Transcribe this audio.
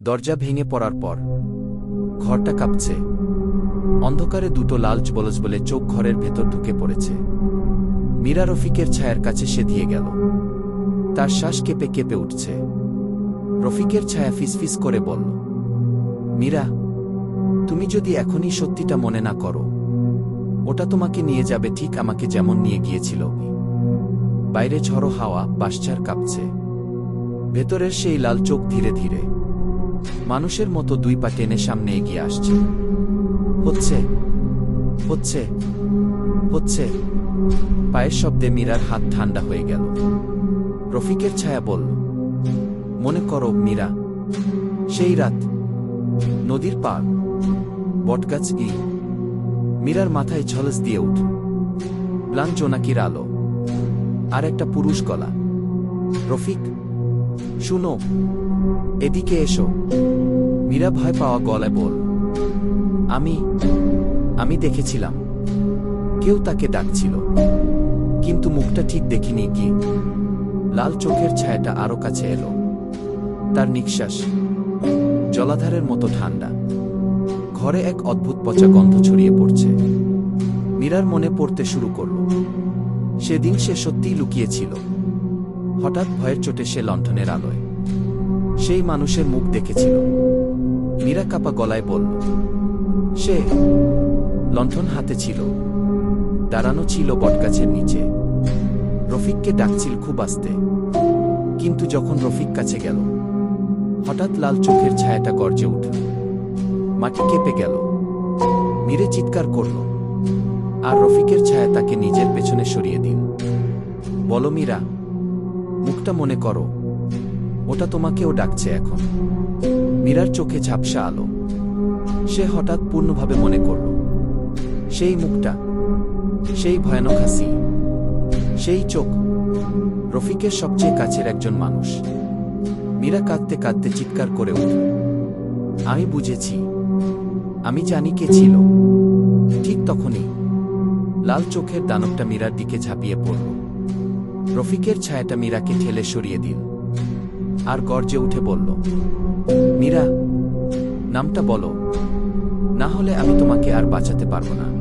দরজা ভেঙে পড়ার পর ঘরটা কাঁপছে। অন্ধকারে দুটো লাল বলজ বলে চোখ ঘরের ভেতর ঢুকে পড়েছে। মীরা রফিকের ছায়ার কাছে সে দিয়ে গেল। তার শ্বাস কেঁপে কেঁপে উঠছে। রফিকের ছায়া ফিসফিস করে বলল, মীরা, তুমি যদি এখনই সত্যিটা মনে না করো, ওটা তোমাকে নিয়ে যাবে ঠিক আমাকে যেমন নিয়ে গিয়েছিল বাইরে ঝড়ো হাওয়া বাসচার কাঁপছে। ভেতরের সেই লাল চোখ ধীরে ধীরে মানুষের মতো দুই পা টেনে সামনে এগিয়ে আসছে। হচ্ছে হচ্ছে হচ্ছে। পায়ের শব্দে মীরার হাত ঠান্ডা হয়ে গেল। রফিকের ছায়া বলল, মনে করো মীরা, সেই রাত, নদীর পার, বটগাছ ই, মীরার মাথায় ঝলস দিয়ে উঠ প্লান জোনাকির আলো, আর একটা পুরুষ গলা। রফিক শুনো, এদিকে এসো। মীরা ভয় পাওয়া গলায় বল, আমি আমি দেখেছিলাম। কেউ তাকে ডাকছিল, কিন্তু মুখটা ঠিক দেখিনি কি। লাল চোখের ছায়াটা আরও কাছে এলো। তার নিঃশ্বাস, জলাধারের মতো ঠান্ডা। ঘরে এক অদ্ভুত পচা গন্ধ ছড়িয়ে পড়ছে। মীরার মনে পড়তে শুরু করল। সেদিন সে সত্যিই লুকিয়েছিল। হঠাৎ ভয়ের চোটে সে লণ্ঠনের আলোয়। সেই মানুষের মুখ দেখেছিল। মীরা কাপা গলায় বলল, সে লণ্ঠন হাতে ছিল। দাঁড়ানো ছিল বটগাছের নিচে। রফিককে ডাকছিল খুব আসতে। কিন্তু যখন রফিক কাছে গেল, হঠাৎ লাল চোখের ছায়াটা গর্জে উঠল। মাটি কেঁপে গেল। মীরে চিৎকার করল। আর রফিকের ছায়া তাকে নিজের পেছনে সরিয়ে দিল। বলো মীরা মুখটা মনে করো। ওটা তোমাকেও ডাকছে এখন। মীরার চোখে ঝাপসা আলো। সে হঠাৎ পূর্ণভাবে মনে করল। সেই মুখটা, সেই ভয়ানক হাসি, সেই চোখ রফিকের সবচেয়ে কাছের একজন মানুষ। মীরা কাঁদতে কাঁদতে চিৎকার করে উঠল। আমি বুঝেছি। আমি জানি কে ছিল। ঠিক তখনই লাল চোখের দানবটা মীরার দিকে ঝাঁপিয়ে পড়ল। রফিকের ছায়াটা মীরাকে ঠেলে সরিয়ে দিল। আর গর্জে উঠে বলল, মীরা, নামটা বলো। না হলে আমি তোমাকে আর বাঁচাতে পারব না।